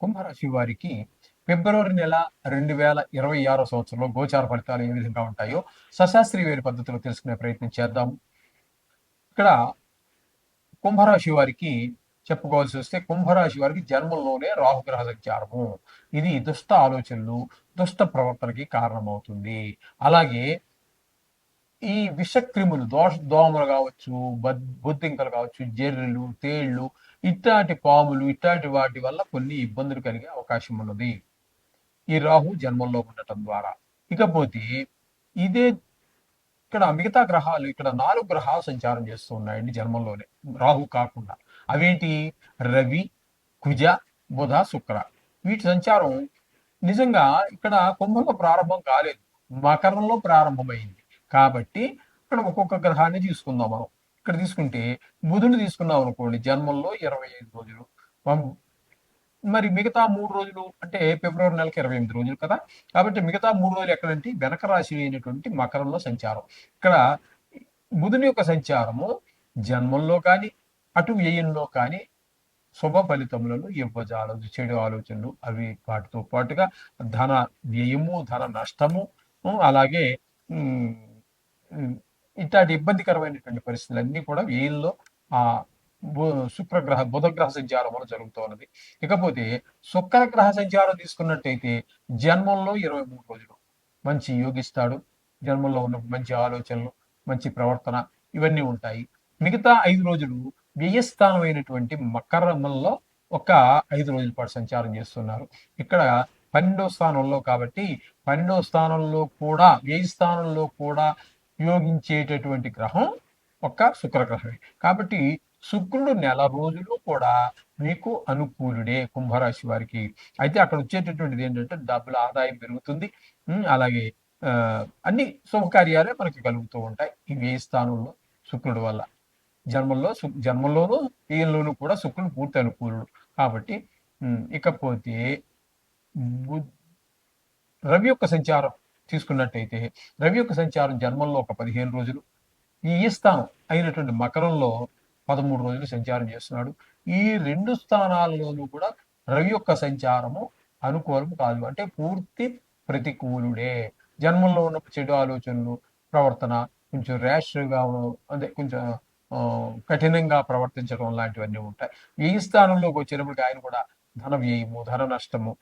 కుంభరాశి వారికి ఫిబ్రవరి నెల రెండు వేల ఇరవై ఆరో సంవత్సరంలో గోచార ఫలితాలు ఏ విధంగా ఉంటాయో సశాస్త్రీయ పద్ధతిలో తెలుసుకునే ప్రయత్నం చేద్దాం. ఇక్కడ కుంభరాశి వారికి చెప్పుకోవాల్సి వస్తే కుంభరాశి వారికి జన్మంలోనే రాహుగ్రహ సంచారము. ఇది దుష్ట ఆలోచనలు దుష్ట ప్రవర్తనకి కారణమవుతుంది. అలాగే ఈ విషక్రిములు దోష దోమలు కావచ్చు బొద్దింకలు కావచ్చు జెర్రులు తేళ్ళు ఇట్లాంటి పాములు ఇట్లాంటి వాటి వల్ల కొన్ని ఇబ్బందులు కలిగే అవకాశం ఉన్నది. ఈ రాహు జన్మంలో ఉండటం ద్వారా. ఇకపోతే ఇదే ఇక్కడ మిగతా గ్రహాలు ఇక్కడ నాలుగు గ్రహాలు సంచారం చేస్తూ ఉన్నాయండి జన్మంలోనే. రాహు కాకుండా. అవేంటి? రవి కుజ బుధ శుక్ర. వీటి సంచారం నిజంగా ఇక్కడ కుంభంలో ప్రారంభం కాలేదు. మకరంలో ప్రారంభమైంది. కాబట్టి ఇక్కడ ఒక్కొక్క గ్రహాన్ని తీసుకుందాం మనం. ఇక్కడ తీసుకుంటే బుధుని తీసుకున్నాం అనుకోండి జన్మంలో ఇరవై ఐదు రోజులు. మరి మిగతా మూడు రోజులు అంటే ఫిబ్రవరి నెలకి ఇరవై ఎనిమిది రోజులు కదా? కాబట్టి మిగతా మూడు రోజులు ఎక్కడంటే వెనక రాశి అయినటువంటి మకరంలో సంచారం. ఇక్కడ బుధుని యొక్క సంచారము జన్మంలో కానీ అటు వ్యయంలో కానీ శుభ ఫలితములను ఇవ్వజాలదు. చెడు ఆలోచనలు అవి వాటితో పాటుగా ధన వ్యయము ధన నష్టము అలాగే ఇట్లాంటి ఇబ్బందికరమైనటువంటి పరిస్థితులన్నీ కూడా వ్యయంలో ఆ శుక్రగ్రహ బుధగ్రహ సంచారం వల్ల జరుగుతూ ఉన్నది. ఇకపోతే శుక్రగ్రహ సంచారం తీసుకున్నట్టయితే జన్మంలో ఇరవై మూడు రోజులు మంచి యోగిస్తాడు. జన్మంలో ఉన్న మంచి ఆలోచనలు మంచి ప్రవర్తన ఇవన్నీ ఉంటాయి. మిగతా ఐదు రోజులు వ్యయస్థానమైనటువంటి మకరంలో ఒక ఐదు రోజుల పాటు సంచారం చేస్తున్నారు. ఇక్కడ పన్నెండో స్థానంలో కాబట్టి పన్నెండో స్థానంలో కూడా వ్యయ స్థానంలో కూడా యోగించేటటువంటి గ్రహం ఒక శుక్రగ్రహమే. కాబట్టి శుక్రుడు నెల రోజులు కూడా మీకు అనుకూలుడే కుంభరాశి వారికి. అయితే అక్కడ వచ్చేటటువంటిది ఏంటంటే డబ్బుల ఆదాయం పెరుగుతుంది. అలాగే అన్ని శుభకార్యాలే మనకి కలుగుతూ ఉంటాయి ఇవి స్థానంలో శుక్రుడు వల్ల. జన్మల్లో జన్మల్లోనూ ఈయనలోనూ కూడా శుక్రుడు పూర్తి అనుకూలుడు. కాబట్టి ఇకపోతే రవి యొక్క సంచారం తీసుకున్నట్టయితే రవి యొక్క సంచారం జన్మంలో ఒక పదిహేను రోజులు. ఈ స్థానం అయినటువంటి మకరంలో పదమూడు రోజులు సంచారం చేస్తున్నాడు. ఈ రెండు స్థానాల్లోనూ కూడా రవి యొక్క సంచారము అనుకూలం కాదు. అంటే పూర్తి ప్రతికూలుడే. జన్మంలో ఉన్న చెడు ఆలోచనలు ప్రవర్తన కొంచెం ర్యాష్గా అదే కొంచెం కఠినంగా ప్రవర్తించడం లాంటివన్నీ ఉంటాయి. ఈ స్థానంలోకి వచ్చినప్పటికీ ఆయన కూడా ధన వ్యయము ధన నష్టము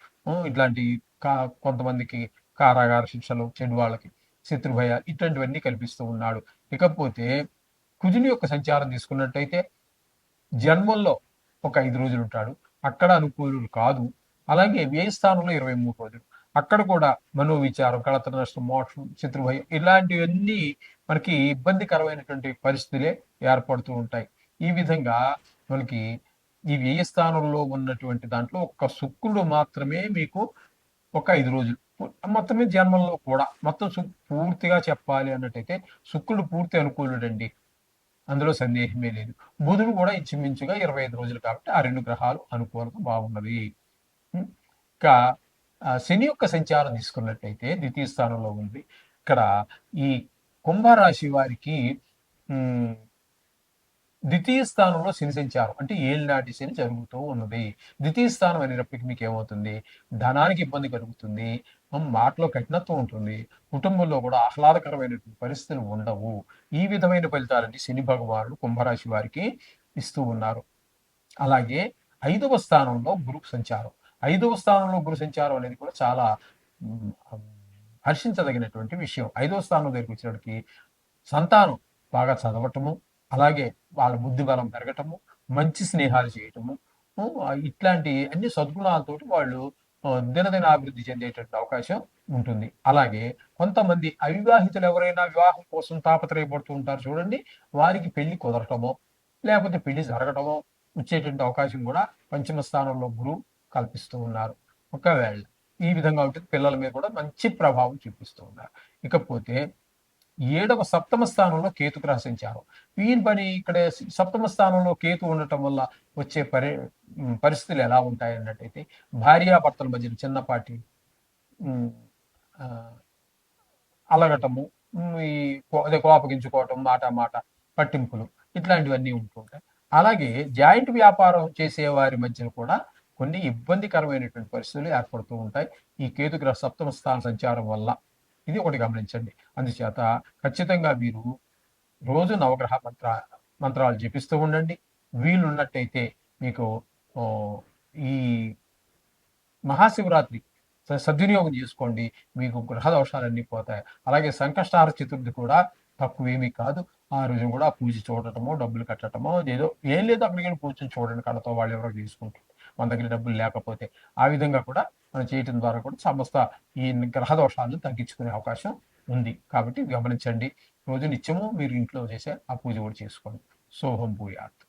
ఇట్లాంటి కా కొంతమందికి కారాగార శిక్షలు చెడు వాళ్ళకి శత్రుభయ ఇట్లాంటివన్నీ కల్పిస్తూ ఉన్నాడు. ఇకపోతే కుజుని యొక్క సంచారం తీసుకున్నట్టయితే జన్మంలో ఒక ఐదు రోజులు ఉంటాడు. అక్కడ అనుకూలుడు కాదు. అలాగే వ్యయ స్థానంలో ఇరవై మూడు రోజులు. అక్కడ కూడా మనోవిచారం కళత నష్టం మోక్షం శత్రుభయం ఇలాంటివన్నీ మనకి ఇబ్బందికరమైనటువంటి పరిస్థితులే ఏర్పడుతూ ఉంటాయి. ఈ విధంగా మనకి ఈ వ్యయ స్థానంలో ఉన్నటువంటి దాంట్లో ఒక్క శుక్రుడు మాత్రమే మీకు ఒక ఐదు రోజులు మొత్తమే జన్మంలో కూడా మొత్తం పూర్తిగా చెప్పాలి అన్నట్టయితే శుక్రుడు పూర్తి అనుకూలుడండి. అందులో సందేహమే లేదు. బుధుడు కూడా ఇంచుమించుగా ఇరవై ఐదు రోజులు కాబట్టి ఆ రెండు గ్రహాలు అనుకూలత బాగున్నది ఇంకా శని యొక్క సంచారం తీసుకున్నట్టయితే ద్వితీయ స్థానంలో ఉంది. ఇక్కడ ఈ కుంభరాశి వారికి ద్వితీయ స్థానంలో శని సంచారం అంటే ఏళ్ళనాటి శని జరుగుతూ ఉన్నది. ద్వితీయ స్థానం అనేటప్పటికి మీకు ఏమవుతుంది ధనానికి ఇబ్బంది కలుగుతుంది. మాటలో కఠినత్వం ఉంటుంది. కుటుంబంలో కూడా ఆహ్లాదకరమైనటువంటి పరిస్థితులు ఉండవు. ఈ విధమైన ఫలితాలని శని భగవానుడు కుంభరాశి వారికి ఇస్తూ ఉన్నారు. అలాగే ఐదవ స్థానంలో గురు సంచారం. ఐదవ స్థానంలో గురు సంచారం అనేది కూడా చాలా హర్షించదగినటువంటి విషయం. ఐదవ స్థానం దగ్గరికి వచ్చినప్పటికి సంతానం బాగా చదవటము అలాగే వాళ్ళ బుద్ధి బలం పెరగటము మంచి స్నేహాలు చేయటము ఇట్లాంటి అన్ని సద్గుణాలతోటి వాళ్ళు దినదిన అభివృద్ధి చెందేటటువంటి అవకాశం ఉంటుంది. అలాగే కొంతమంది అవివాహితులు ఎవరైనా వివాహం కోసం తాపత్రయపడుతూ ఉంటారు చూడండి. వారికి పెళ్ళి కుదరటమో లేకపోతే పెళ్ళి జరగటమో వచ్చేటువంటి అవకాశం కూడా పంచమ స్థానంలో గురువు కల్పిస్తూ ఉన్నారు. ఒకవేళ ఈ విధంగా ఉంటుంది పిల్లల మీద కూడా మంచి ప్రభావం చూపిస్తూ ఉన్నారు. ఇకపోతే ఏడవ సప్తమ స్థానంలో కేతు గ్రహ సంచారం వీని పని ఇక్కడ సప్తమ స్థానంలో కేతు ఉండటం వల్ల వచ్చే పరి పరిస్థితులు ఎలా ఉంటాయి అన్నట్టయితే భార్యాభర్తల మధ్య చిన్నపాటి అలగటము ఈ అదే కోపగించుకోవటం మాట మాట పట్టింపులు ఇట్లాంటివన్నీ ఉంటుంటాయి అలాగే జాయింట్ వ్యాపారం చేసే వారి మధ్య కూడా కొన్ని ఇబ్బందికరమైనటువంటి పరిస్థితులు ఏర్పడుతూ ఉంటాయి. ఈ కేతుగ్రహ సప్తమ స్థాన సంచారం వల్ల. ఇది ఒకటి గమనించండి. అందుచేత ఖచ్చితంగా మీరు రోజు నవగ్రహ మంత్ర మంత్రాలు జపిస్తూ ఉండండి. వీలున్నట్టయితే మీకు ఈ మహాశివరాత్రి సద్వినియోగం చేసుకోండి. మీకు గ్రహ దోషాలన్నీ పోతాయి. అలాగే సంకష్టార చతుర్థి కూడా తక్కువేమీ కాదు. ఆ రోజు కూడా పూజ చూడటమో డబ్బులు కట్టడమో ఏదో ఏం లేదు అక్కడికి వెళ్ళి కూర్చొని చూడండి కళ్ళతో వాళ్ళు ఎవరో తీసుకుంటారు మన దగ్గర డబ్బులు లేకపోతే ఆ విధంగా కూడా మనం చేయటం ద్వారా కూడా సమస్త ఈ గ్రహ దోషాలను తగ్గించుకునే అవకాశం ఉంది. కాబట్టి గమనించండి. రోజు నిత్యము మీరు ఇంట్లో చేసే ఆ పూజ కూడా చేసుకోండి. సోహం భూయాత్.